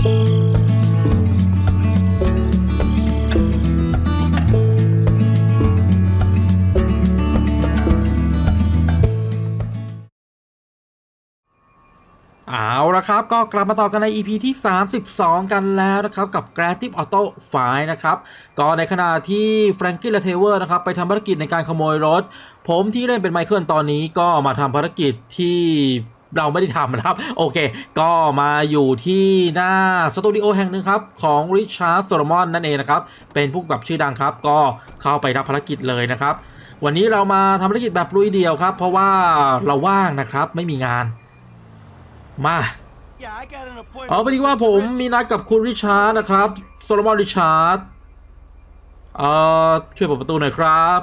เอาละครับ ก็กลับมาต่อกันใน EP ที่ 32 กันแล้วนะครับ กับ Creative Auto 5นะครับ ก็ในขณะที่แฟรงกี้และเทเวอร์นะครับ ไปทำภารกิจในการขโมยรถ ผมที่เล่นเป็นไมเคิลตอนนี้ก็มาทำภารกิจที่ เราไม่ได้ทำนะครับ โอเค ก็มาอยู่ที่หน้าสตูดิโอแห่งหนึ่งครับ ของริชาร์ดโซโลมอนนั่นเองนะครับ เป็นผู้กำกับชื่อดังครับ ก็เข้าไปรับภารกิจเลยนะครับ วันนี้เรามาทำภารกิจแบบลุยเดียวครับ เพราะว่าเราว่างนะครับไม่มีงาน มาเอาไปดีว่าผมมีนัดกับคุณริชาร์ดนะครับโซโลมอนริชาร์ดเอ่อช่วยเปิดประตูหน่อยครับ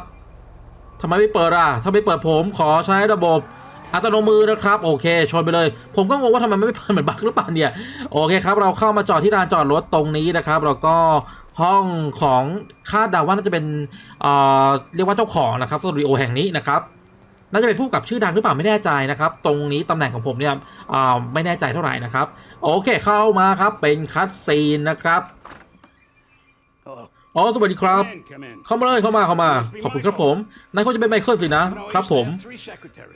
ทำไมไม่เปิดอะ ถ้าไม่เปิดผมขอใช้ระบบ อัตโนมือนะครับโอเคชนไปเลย ผมก็งงว่าทำไมไม่เปิดเหมือนบักหรือเปล่าเนี่ยโอเคครับเราเข้ามาจอดที่ลานจอดรถตรงนี้นะครับแล้วก็ห้องของคาดเดาว่าน่าจะเป็นเอ่อเรียกว่าเจ้าของนะครับสตูดิโอแห่งนี้นะครับน่าจะเป็นผู้กำกับชื่อดังหรือเปล่าไม่แน่ใจนะครับ ตรงนี้ตำแหน่งของผมเนี่ยอ่าไม่แน่ใจเท่าไหร่นะครับ โอเคเข้ามาครับเป็นคัตซีนนะครับ อ๋อสวัสดีครับ เข้ามาเลยเข้ามาเข้ามา ขอบคุณครับผมนายคงจะเป็นไมเคิลสินะครับผม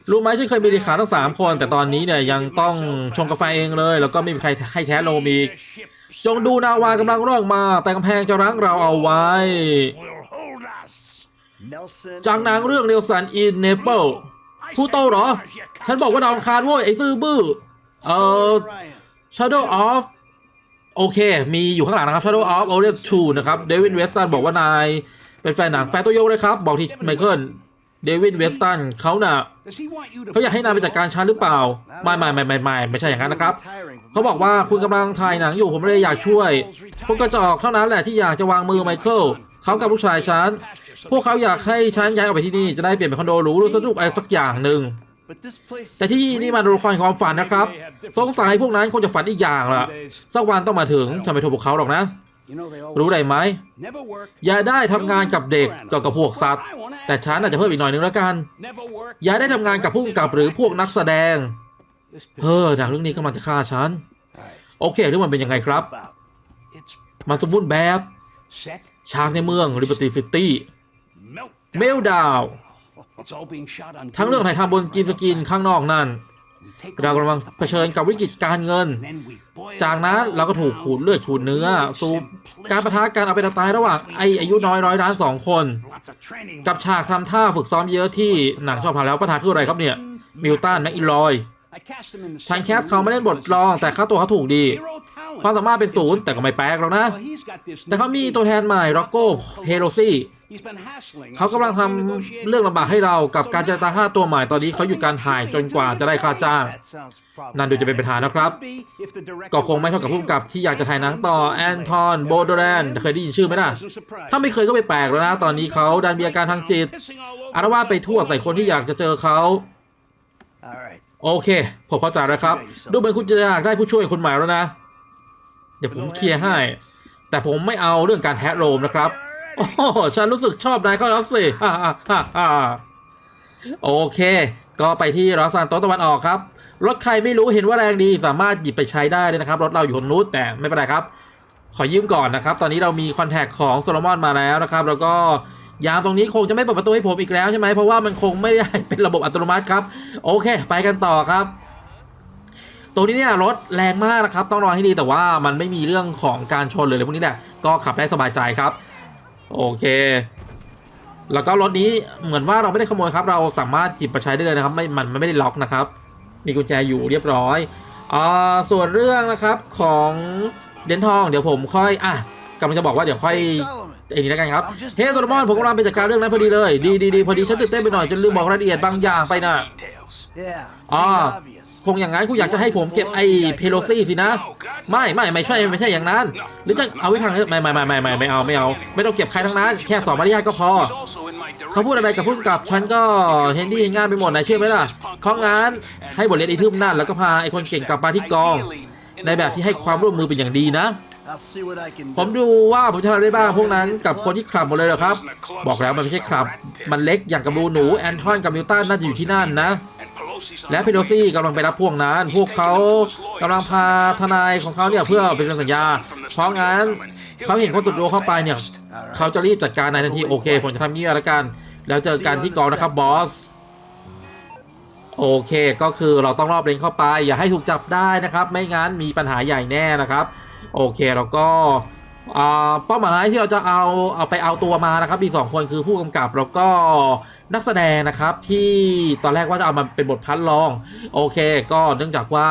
รู้ไหมฉันเคยมีเลขาทั้งสามคน แต่ตอนนี้เนี่ยยังต้องชงกาแฟเองเลย แล้วก็ไม่มีใครให้แท้โลมอีกจงดูนาวากำลังร่องมา แต่กำแพงจะรั้งเราเอาไว้ จากหนังเรื่องเนลสันอินเนเปิลพูดโตเหรอ ฉันบอกว่าดาวอังคารโว้ยไอ้ซื่อบื้อเอ่อ Shadow of โอเค มีอยู่ข้างหลังนะครับ Shadow of o r i e n 2นะครับ เดวินเวสตันบอกว่านายเป็นแฟนหนังแฟนตัวยงเลยครับ บอกที่ไมเคิล เดวินเวสตันเขาน่ะเขาอยากให้นายไปจัดการฉันหรือเปล่า ไม่ไม่ไม่ไม่ไม่ไม่ใช่อย่างนั้นนะครับ เขาบอกว่าคุณกำลังถ่ายหนังอยู่ผมไม่ได้อยากช่วย คนกระจอกเท่านั้นแหละที่อยากจะวางมือไมเคิลเขากับลูกชายฉัน พวกเขาอยากให้ฉันย้ายออกไปที่นี่จะได้เปลี่ยนเป็นคอนโดหรูหรือสนุกอะไรสักอย่างหนึ่ง แต่ที่นี่มันดูความความฝันนะครับ สงสัยพวกนั้นคงจะฝันอีกอย่างละสักวันต้องมาถึงฉันไม่โทษพวกเขาหรอกนะ รู้ได้ไหม อย่าได้ทำงานกับเด็กกับกับพวกสัตว์ แต่ฉันอาจจะเพิ่มอีกหน่อยนึงแล้วกัน อย่าได้ทำงานกับผู้กำกับหรือพวกนักแสดง เฮ้อหนังเรื่องนี้กำลังจะฆ่าฉัน โอเคเรื่องมันเป็นยังไงครับ มันสมบูรณ์แบบ ฉากในเมือง Liberty City เมลดาว ทั้งเรื่องถ่ายทำบนกินสกินข้างนอกนั่นเรากำลังเผชิญกับวิกฤตการเงิน จากนั้นเราก็ถูกขูดเลือดขูดเนื้อ สู่การประทะกันเอาไปตายระหว่างไออายุน้อยร้อยล้านสองคน กับฉากทำท่าฝึกซ้อมเยอะที่หนังชอบทำแล้วปัญหาคืออะไรครับเนี่ย มิลตันแมคอิลลอยฉันแคสเขาไม่เล่นบทรอง แต่ค่าตัวเขาถูกดี ความสามารถเป็นศูนย์แต่ก็ไม่แปลกหรอกนะ แต่เขามีตัวแทนใหม่ร็อกโก้เฮโรซี่ เขากำลังทำเรื่องลำบากให้เรากับการเจรจาค่าตัวใหม่ตอนนี้เขาอยู่การถ่ายจนกว่าจะได้ค่าจ้าง นั่นดูจะเป็นปัญหานะครับ ก็คงไม่เท่ากับผู้กำกับที่อยากจะถ่ายหนังต่อแอนทอนโบโดแรนเคยได้ยินชื่อไหมล่ะ ถ้าไม่เคยก็ไม่แปลกแล้วนะ ตอนนี้เขาดันมีอาการทางจิต อารวาสไปทั่วใส่คนที่อยากจะเจอเขาโอเค ผมเข้าใจแล้วครับ ดูเหมือนคุณจะอยากได้ผู้ช่วยคนใหม่แล้วนะ เดี๋ยวผมเคลียร์ให้ แต่ผมไม่เอาเรื่องการแทะโรมนะครับ โอ้ฉันรู้สึกชอบนายเขาแล้วสิฮ่าฮ่าฮ่าโอเค ก็ไปที่รอซานโตตะวันออกครับ รถใครไม่รู้เห็นว่าแรงดีสามารถหยิบไปใช้ได้เลยนะครับ รถเราอยู่ตรงนู้นแต่ไม่เป็นไรครับ ขอยืมก่อนนะครับ ตอนนี้เรามีคอนแทคของโซโลมอนมาแล้วนะครับ แล้วก็ยามตรงนี้คงจะไม่เปิดประตูให้ผมอีกแล้วใช่ไหมเพราะว่ามันคงไม่ได้เป็นระบบอัตโนมัติครับ โอเค ไปกันต่อครับตรงนี้เนี่ยรถแรงมากนะครับ ต้องรอให้ดีแต่ว่ามันไม่มีเรื่องของการชนเลยเลยพวกนี้แหละก็ขับได้สบายใจครับ โอเค แล้วก็รถนี้เหมือนว่าเราไม่ได้ขโมยครับ เราสามารถจิบมาใช้ได้เลยนะครับ ไม่มันมันไม่ได้ล็อกนะครับ มีกุญแจอยู่เรียบร้อยอ่าส่วนเรื่องนะครับของเหรียญทองเดี๋ยวผมค่อยอะกำลังจะบอกว่าเดี๋ยวค่อยไอ้นี่แล้วกันครับเฮ้ยโซโลมอนผมกำลังไปจัดการเรื่องนั้นพอดีเลย ดีดีดีพอดีฉันตื่นเต้นไปหน่อยจนลืมบอกรายละเอียดบางอย่างไปน่ะ Ah, คงอย่างนั้นคุณอยากจะให้ผมเก็บไอ้เพโลซี่สินะ ไม่ไม่ไม่ใช่ไม่ใช่อย่างนั้น หรือจะเอาไว้ทางนี้ไม่ไม่ไม่ไม่ไม่ไม่เอาไม่เอา ไม่ต้องเก็บใครทั้งนั้นแค่สองมารยาทก็พอ เขาพูดอะไรกับพูดกับฉันก็เห็นดีเห็นงานไปหมดนายเชื่อไหมล่ะเพราะงั้นให้บทเรียนไอ้ทึมนั่นแล้วก็พาไอ้คนเก่งกลับมาที่กอง ในแบบที่ให้ความร่วมมือเป็นอย่างดีนะผมดูว่าผมจะทำได้บ้างพวกนั้นกับคนที่คลับหมดเลยเหรอครับ บอกแล้วมันไม่ใช่คลับ มันเล็กอย่างกับรูหนู แอนทอนกับมิวตันน่าจะอยู่ที่นั่นนะ และเพโดซี่กำลังไปรับพวกนั้น พวกเขากำลังพาทนายของเขาเนี่ยเพื่อเป็นสัญญา เพราะงั้นเขาเห็นคนตุดโดเข้าไปเนี่ยเขาจะรีบจัดการในทันทีโอเคผมจะทำงี้แล้วกัน แล้วเจอกันที่กองนะครับบอสโอเคก็คือเราต้องรอบเลนเข้าไป อย่าให้ถูกจับได้นะครับ ไม่งั้นมีปัญหาใหญ่แน่นะครับ โอเคแล้วก็อ่าเป้าหมายที่เราจะเอาเอาไปเอาตัวมานะครับมีสองคนคือผู้กำกับแล้วก็ นักแสดงนะครับที่ตอนแรกว่าจะเอามาเป็นบทพันรอง โอเค ก็เนื่องจากว่า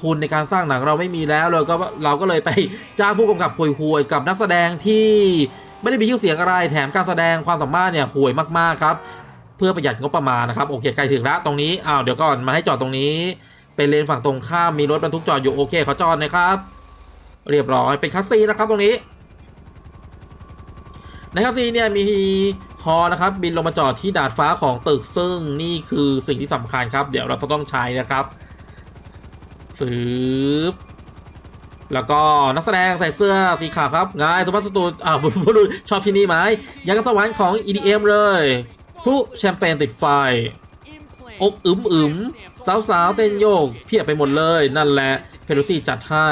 ทุนในการสร้างหนังเราไม่มีแล้วเลยก็เราก็เลยไปจ้างผู้กำกับห่วยๆกับนักแสดงที่ไม่ได้มีชื่อเสียงอะไรแถมการแสดงความสามารถเนี่ยห่วยมากๆครับ เพื่อประหยัดงบประมาณนะครับโอเคใกล้ถึงแล้วตรงนี้อ้าวเดี๋ยวก่อนมาให้จอดตรงนี้เป็นเลนฝั่งตรงข้ามมีรถบรรทุกจอดอยู่โอเคเขาจอดนะครับ เรียบร้อยเป็นคัสซีนะครับตรงนี้ ในคัสซีเนี่ยมีฮอนะครับบินลงมาจอดที่ดาดฟ้าของตึกซึ่งนี่คือสิ่งที่สำคัญครับ เดี๋ยวเราต้องใช้นะครับฟืบแล้วก็นักแสดงใส่เสื้อสีขาวครับงายสุภาพสตรีอ่าบุรุษชอบที่นี่ไหมยังกับสวรรค์ของ EDM เลยพลุแชมเปญติดไฟอกอึมอึมสาวสาวๆเต้นโยกเพียบไปหมดเลย นั่นแหละเฟลูซี่จัดให้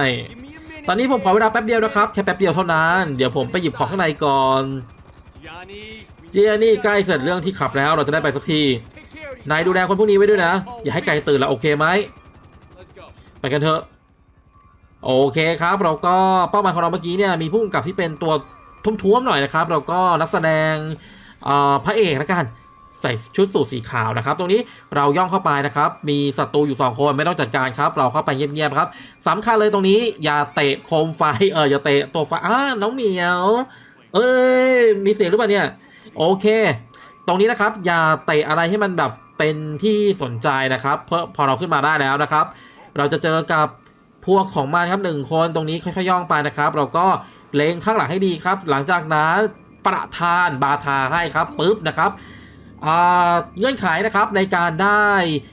ตอนนี้ผมขอเวลาแป๊บเดียวนะครับ แค่แป๊บเดียวเท่านั้น เดี๋ยวผมไปหยิบของข้างในก่อน เจียนี่ใกล้เสร็จเรื่องที่ขับแล้วเราจะได้ไปสักที นายดูแลคนพวกนี้ไว้ด้วยนะ อย่าให้ไกลตื่นละโอเคไหม ไปกันเถอะ โอเคครับ เราก็เป้าหมายของเราเมื่อกี้เนี่ยมีผู้กำกับที่เป็นตัวทุ่มๆหน่อยนะครับ เราก็นักแสดงพระเอกละกัน ใส่ชุดสูทสีขาวนะครับ ตรงนี้เราย่องเข้าไปนะครับ มีศัตรูอยู่ 2 คนไม่ต้องจัดการครับ เราเข้าไปเงียบๆครับสำคัญเลยตรงนี้อย่าเตะโคมไฟเอออย่าเตะตัวไฟอ่าน้องเหมียว เอ้ยมีเสียงหรือเปล่าเนี่ย โอเค ตรงนี้นะครับ อย่าเตะอะไรให้มันแบบเป็นที่สนใจนะครับ เพราะพอเราขึ้นมาได้แล้วนะครับ เราจะเจอกับพวกของมันครับหนึ่งคนตรงนี้ค่อยๆย่องไปนะครับ เราก็เล็งข้างหลังให้ดีครับ หลังจากนั้นประทานบาทาให้ครับปุ๊บนะครับ เงื่อนไขนะครับในการได้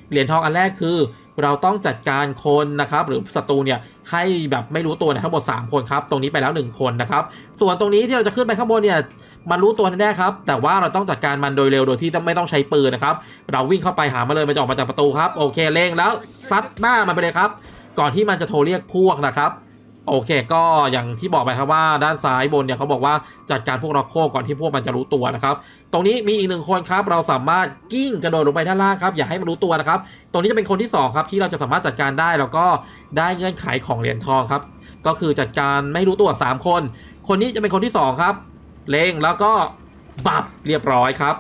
เหรียญทองอันแรกคือ เราต้องจัดการคนนะครับ หรือศัตรูเนี่ยให้แบบไม่รู้ตัวเนยทั้งหมด 3 คนครับ ตรงนี้ไปแล้ว 1 คนนะครับ ส่วนตรงนี้ที่เราจะขึ้นไปข้างบนเนี่ยมันรู้ตัวแน่ครับ แต่ว่าเราต้องจัดการมันโดยเร็วโดยที่ไม่ต้องใช้ปืนนะครับ เราวิ่งเข้าไปหามาเลยมันจะออกมาจากประตูครับโอเคเล็งแล้วซัดหน้ามันไปเลยครับ ก่อนที่มันจะโทรเรียกพวกนะครับ โอเค ก็อย่างที่บอกไปครับว่าด้านซ้ายบนเนี่ยเขาบอกว่าจัดการพวกร็อกโคก่อนที่พวกมันจะรู้ตัวนะครับ ตรงนี้มีอีกหนึ่งคนครับ เราสามารถกิ้งกระโดดลงไปด้านล่างครับ อย่าให้มันรู้ตัวนะครับ ตรงนี้จะเป็นคนที่สองครับที่เราจะสามารถจัดการได้แล้วก็ได้เงื่อนไขของเหรียญทองครับ ก็คือจัดการไม่รู้ตัว 3 คน คนนี้จะเป็นคนที่ 2 ครับ เลงแล้วก็บับเรียบร้อยครับ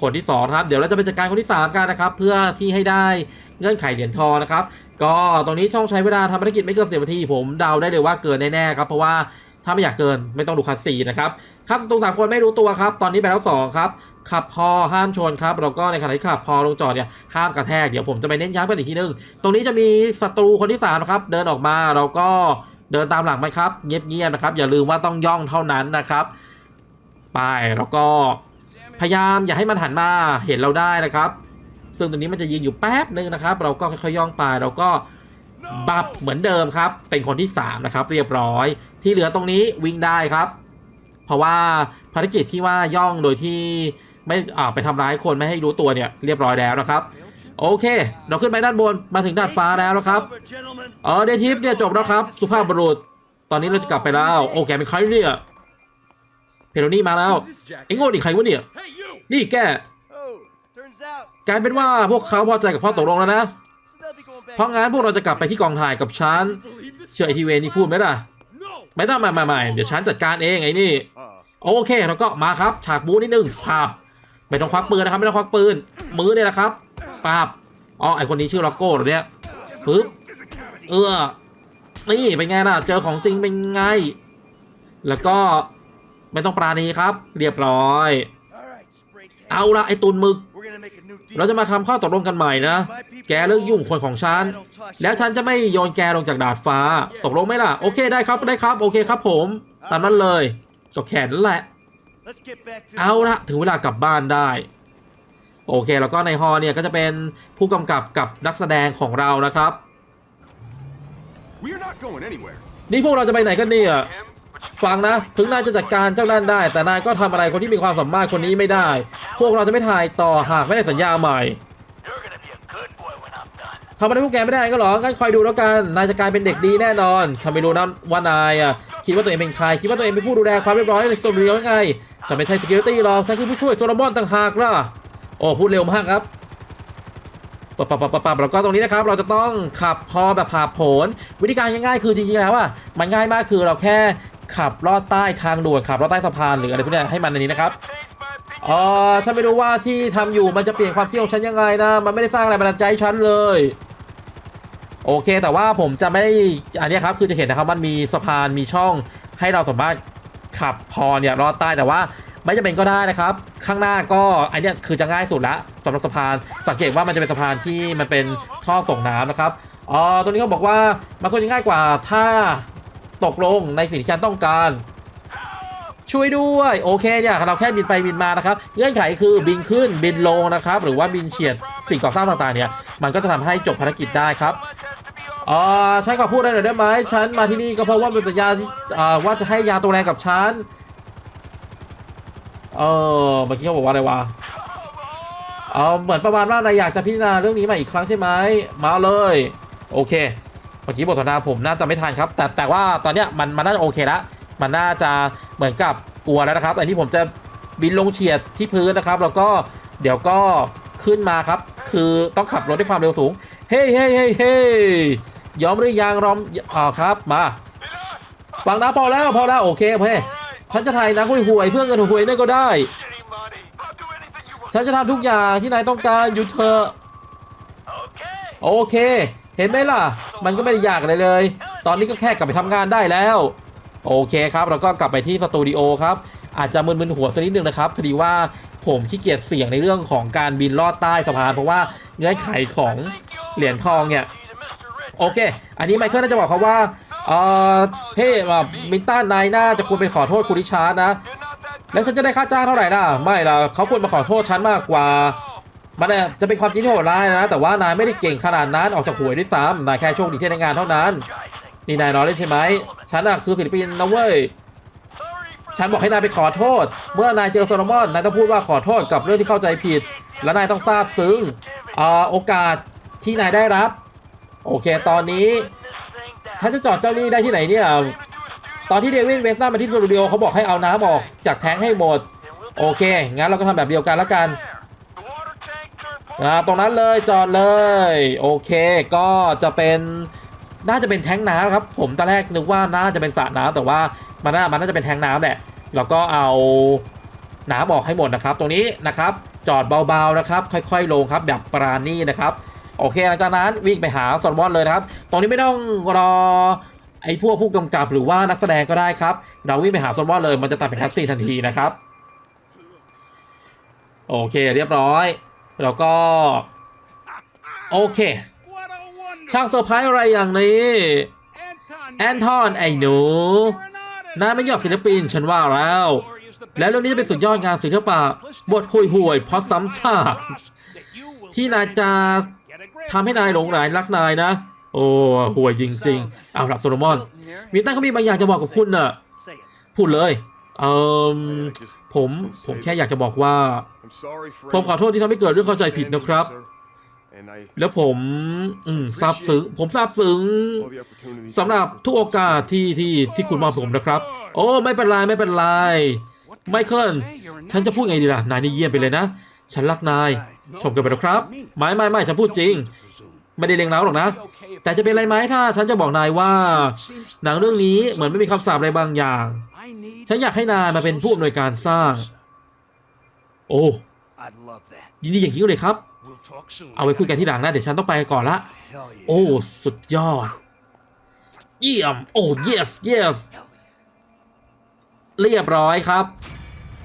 คนที่2ครับเดี๋ยวเราจะไปจัดการคนที่ 3 กันนะครับ เพื่อที่ให้ได้ เงื่อนไขเหรียญทองนะครับ ก็ตรงนี้ช่องใช้เวลาทำภารกิจไม่เกินสิบนาทีผมเดาได้เลยว่าเกินแน่ๆครับเพราะว่าถ้าไม่อยากเกินไม่ต้องดูคัสซีนนะครับครับศัตรูสามคนไม่รู้ตัวครับ ตอนนี้ไปแล้วสองครับ ขับพอห้ามชนครับแล้วก็ในขณะที่ขับพอลงจอดเนี่ยห้ามกระแทกเดี๋ยวผมจะไปเน้นย้ำกันอีกทีนึง ตรงนี้จะมีศัตรูคนที่สามนะครับ เดินออกมาเราก็เดินตามหลังไปครับ เงียบๆนะครับ อย่าลืมว่าต้องย่องเท่านั้นนะครับ ไปแล้วก็พยายามอย่าให้มันหันมาเห็นเราได้นะครับ ซึ่งตรงนี้มันจะยืนอยู่แป๊บนึงนะครับ เราก็ค่อยๆย่องไปเราก็บับเหมือนเดิมครับ เป็นคนที่สามนะครับ เรียบร้อย ที่เหลือตรงนี้วิ่งได้ครับ เพราะว่าภารกิจที่ว่าย่องโดยที่ไม่ไปทำร้ายคนไม่ให้รู้ตัวเนี่ยเรียบร้อยแล้วนะครับโอเค เราขึ้นไปด้านบนมาถึงดาดฟ้าแล้วนะครับเออเดทิปเนี่ยจบแล้วครับ สุภาพบุรุษ ตอนนี้เราจะกลับไปแล้ว โอเคเป็นใครเนี่ยเพโรนี่มาแล้วไอ้โง่ดิใครวะเนี่ย นี่แก กลายเป็นว่าพวกเขาพอใจกับข้อตกลงแล้วนะ เพราะงั้นพวกเราจะกลับไปที่กองถ่ายกับฉัน เชื่อไอทีเวนี่พูดไหมล่ะ ไม่ต้องมาใหม่ๆเดี๋ยวฉันจัดการเองไอ้นี่ โอเคแล้วก็มาครับ ฉากบูนิดนึงภาพไม่ต้องควักปืนนะครับไม่ต้องควักปืน มือเนี่ยนะครับปาบอ๋อไอคนนี้ชื่อล็อกโก้เหรอเนี่ยปึ๊บเออนี่เป็นไงล่ะ เจอของจริงเป็นไง แล้วก็ไม่ต้องปราณีครับ เรียบร้อย เอาละไอตุนหมึก เราจะมาคำข้อตกลงกันใหม่นะ แกเลิกยุ่งคนของฉัน แล้วฉันจะไม่โยนแกลงจากดาดฟ้า ตกลงไหมล่ะ โอเคได้ครับได้ครับ โอเคครับผม ตามนั้นเลยจบแขนนั่นแหละ เอาละถึงเวลากลับบ้านได้ โอเค แล้วก็ในฮอเนี่ยก็จะเป็นผู้กำกับกับนักแสดงของเรานะครับ We're not going anywhere. นี่พวกเราจะไปไหนกันเนี่ย ฟังนะ ถึงนายจะจัดการเจ้านั่นได้ แต่นายก็ทำอะไรคนที่มีความสามารถคนนี้ไม่ได้ พวกเราจะไม่ถ่ายต่อหากไม่ได้สัญญาใหม่ทำอะไรพวกแกไม่ได้ก็หรองั้นคอยดูแล้วกัน นายจะกลายเป็นเด็กดีแน่นอนฉันไม่รู้นะว่านายอะคิดว่าตัวเองเป็นใคร คิดว่าตัวเองเป็นผู้ดูแลความเรียบร้อยในสตูดิโอยังไงฉันไม่ใช่ security หรอกฉันคือผู้ช่วยโซโลมอนต่างหากล่ะโอ้พูดเร็วมากครับปับปับปับปับปับแล้วก็ตรงนี้นะครับ เราจะต้องขับพอแบบผ่าผล วิธีการง่ายๆ คือจริงๆแล้วอะมันง่ายมากคือเราแค่ ขับลอดใต้ทางด่วนขับลอดใต้สะพานหรืออะไรพวกนี้ให้มันอันนี้นะครับเออฉันไม่รู้ว่าที่ทำอยู่มันจะเปลี่ยนความคิดของฉันยังไงนะ มันไม่ได้สร้างแรบันดาลใจฉันเลย โอเค แต่ว่าผมจะไม่อันนี้ครับคือจะเห็นนะครับมันมีสะพานมีช่องให้เราสามารถขับพอเนี่ยรอดใต้แต่ว่าไม่จะเป็นก็ได้นะครับ ข้างหน้าก็อันนี้คือจะง่ายสุดละสำหรับสะพาน สังเกตว่ามันจะเป็นสะพานที่มันเป็นท่อส่งน้ำนะครับอ๋อตัวนี้เขาบอกว่ามันควรจะง่ายกว่าถ้า ตกลงในสิ่งที่ฉันต้องการ ช่วยด้วยโอเคเนี่ยเราแค่บินไปบินมานะครับ เงื่อนไขคือบินขึ้นบินลงนะครับ หรือว่าบินเฉียดสิ่งก่อสร้างต่างๆเนี่ยมันก็จะทำให้จบภารกิจได้ครับอ่อฉันขอพูดได้หน่อยได้ไหมฉันมาที่นี่ก็เพราะว่าเป็นสัญญาที่อ่อว่าจะให้ยาตัวแรงกับฉันเออเมื่อกี้เขาบอกว่าอะไรวะเออเหมือนประมาณว่านายอยากจะพิจารณาเรื่องนี้ใหมาอีกครั้งใช่ไหมมาเลย โอเค เมื่อกี้บทสนทนาผมน่าจะไม่ทันครับ แต่แต่ว่าตอนเนี้ยมันมันน่าจะโอเคแล้วมันน่าจะเหมือนกับกลัวแล้วนะครับอันนี้ผมจะบินลงเฉียดที่พื้นนะครับ แล้วก็เดี๋ยวก็ขึ้นมาครับ คือต้องขับรถด้วยความเร็วสูง เฮ้ยเฮ้ยเฮ้ยเฮ้ยยอมหรือยังรอมอ่าครับมาฟังนะพอแล้วพอแล้วโอเคโอเคฉันจะถ่ายหนังห่วยๆเพื่อเงินห่วยๆนั่นก็ได้ ฉันจะทำทุกอย่างที่นายต้องการอยู่เถอะโอเค เห็นไหมล่ะ มันก็ไม่ได้ยากอะไรเลย ตอนนี้ก็แค่กลับไปทำงานได้แล้ว โอเคครับแล้วก็กลับไปที่สตูดิโอครับ อาจจะมึนๆหัวสักนิดนึงนะครับพอดีว่าผมขี้เกียจเสี่ยงในเรื่องของการบินลอดใต้สะพานเพราะว่าเงื่อนไขของเหรียญทองเนี่ยโอเค อันนี้ไมเคิลน่าจะบอกเขาว่าเอ่อเฮ้แบบมินตันนายน่าจะควรไปขอโทษคุณริชาร์ดนะ แล้วฉันจะได้ค่าจ้างเท่าไหร่ล่ะ ไม่ล่ะเขาควรมาขอโทษฉันมากกว่า มันอาจจะเป็นความจริงที่โหดร้ายนะ แต่ว่านายไม่ได้เก่งขนาดนั้นออกจากหวยด้วยซ้ำนายแค่โชคดีที่ได้งานเท่านั้น นี่นายน้อยเล่นใช่ไหมฉันอะคือศิลปินนะเว้ยฉันบอกให้นายไปขอโทษ เมื่อนายเจอโซโลมอนนายต้องพูดว่าขอโทษกับเรื่องที่เข้าใจผิด และนายต้องทราบซึ้งอโอกาสที่นายได้รับ โอเค ตอนนี้ ฉันจะจอดเจ้าหนี้ได้ที่ไหนเนี่ยตอนที่เดวินเวสต์มาที่สตูดิโอเขาบอกให้เอาน้ำออกจากแทงให้หมด โอเค งั้นเราก็ทำแบบเดียวกันล้วกัน อ่าตรงนั้นเลยจอดเลย โอเค ก็จะเป็นน่าจะเป็นแทงน้ำครับ ผมตอนแรกนึกว่าน่าจะเป็นสระน้ำแต่ว่ามันน่ามันน่าจะเป็นแทงน้ำแหละแล้วก็เอาน้ำออกให้หมดนะครับ ตรงนี้นะครับจอดเบาๆนะครับ ค่อยๆลงครับแบบปราณีนะครับโอเคหลังจากนั้นวิ่งไปหาซอนบอนเลยนะครับ ตรงนี้ไม่ต้องรอไอ้พวกผู้กำกับหรือว่านักแสดงก็ได้ครับ เราวิ่งไปหาซอนบอนเลยมันจะตัดเป็นแคัสซีนทันทีนะครับ โอเคเรียบร้อย แล้วก็ โอเค ช่างเซอร์ไพรส์อะไรอย่างนี้ แอนทอนไอ้หนูนายไม่ยอมศิลปินฉันว่าแล้ว และเรื่องนี้จะเป็นสุดยอดงานศิลปะบทห่วยห่วยเพราะซ้ำซากที่นายจะทำให้นายหลงไหลรักนายนะ โอ้ห่วยจริงๆเอาละโซโลมอน มีตั้งเขามีบางอย่างจะบอกกับคุณน่ะ พูดเลย เอ่มผมผมแค่อยากจะบอกว่า I'm sorry for ผมขอโทษที่ทำให้เกิดเรื่องเข้าใจผิดนะครับ And I แล้วผมอืมซาบซึ้งผมซาบซึ้ง all the opportunities สำหรับทุกโอกาสที่ที่ที่คุณมอบผมนะครับ โอ้ไม่เป็นไรไม่เป็นไรไมเคิลฉันจะพูดไงดีล่ะ นายนี่เยี่ยมไปเลยนะ ฉันรักนาย ชมกันไปนะครับ ไม่ไม่ไม่ฉันพูดจริง ไม่ได้เลงเล้าหรอกนะ แต่จะเป็นไรไหมถ้า ฉันจะบอกนายว่า หนังเรื่องนี้เหมือนไม่มีคำสาปอะไรบางอย่าง ฉันอยากให้นายมาเป็นผู้อำนวยการสร้าง โอ้ยินดีอย่างยิ่งเลยครับ เอาไว้คุยกันที่หลังนะ เดี๋ยวฉันต้องไปก่อนละ โอ้ สุดยอด เยี่ยม โอ้ yes yes เรียบร้อยครับ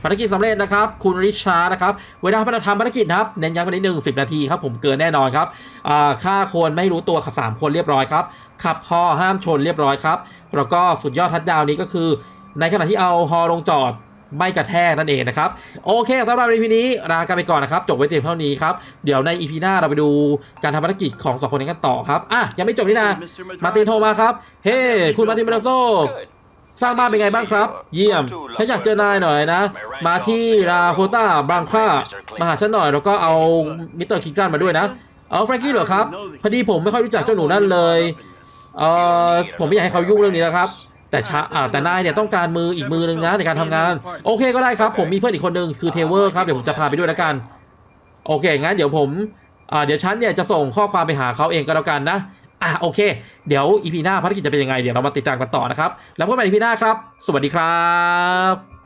ภารกิจสำเร็จนะครับ คุณริชาร์ดนะครับ เวลาพนักทำภารกิจครับเน้นย้ำไปนิดหนึ่งสินาทีครับ ผมเกินแน่นอนครับอ่าคนไม่รู้ตัวขับสามคนเรียบร้อยครับ ขับฮอห้ามชนเรียบร้อยครับ แล้วก็สุดยอดทัดดาวนี้ก็คือ ในขณะที่เอาฮอลงจอดไม่กระแทกนั่นเองนะครับ โอเคสำหรับ EP นี้ลากันไปก่อนนะครับ จบไว้เพียงเท่านี้ครับ เดี๋ยวใน EP หน้าเราไปดูการทำภารกิจของสองคนนี้กันต่อครับ อะ ยังไม่จบนี่นะมาตินโทรมาครับ เฮ้ คุณมาตินเบลโซสร้างบ้านเป็นไงบ้างครับ เยี่ยม ฉันอยากเจอนายหน่อยนะ มาที่ราโฟต้าบางครามาหาฉันหน่อยแล้วก็เอามิสเตอร์คิงตันมาด้วยนะ เออแฟรงกี้เหรอครับ พอดีผมไม่ค่อยรู้จักเจ้าหนูนั่นเลยเออผมไม่อยากให้เขายุ่งเรื่องนี้นะครับ แต่ชาอ่าแต่นายเนี่ยต้องการมืออีกมือหนึ่งนะในการทำงาน โอเคก็ได้ครับ ผมมีเพื่อนอีกคนหนึ่งคือเทเวอร์ครับเดี๋ยวผมจะพาไปด้วยแล้วกัน โอเคงั้นเดี๋ยวผมอ่าเดี๋ยวฉันเนี่ยจะส่งข้อความไปหาเขาเองก็แล้วกันนะอะโอเค เดี๋ยวอีพีหน้าภารกิจจะเป็นยังไงเดี๋ยวเรามาติดตามกันต่อนะครับ แล้วพบกันใหม่อีพีหน้าครับ สวัสดีครับ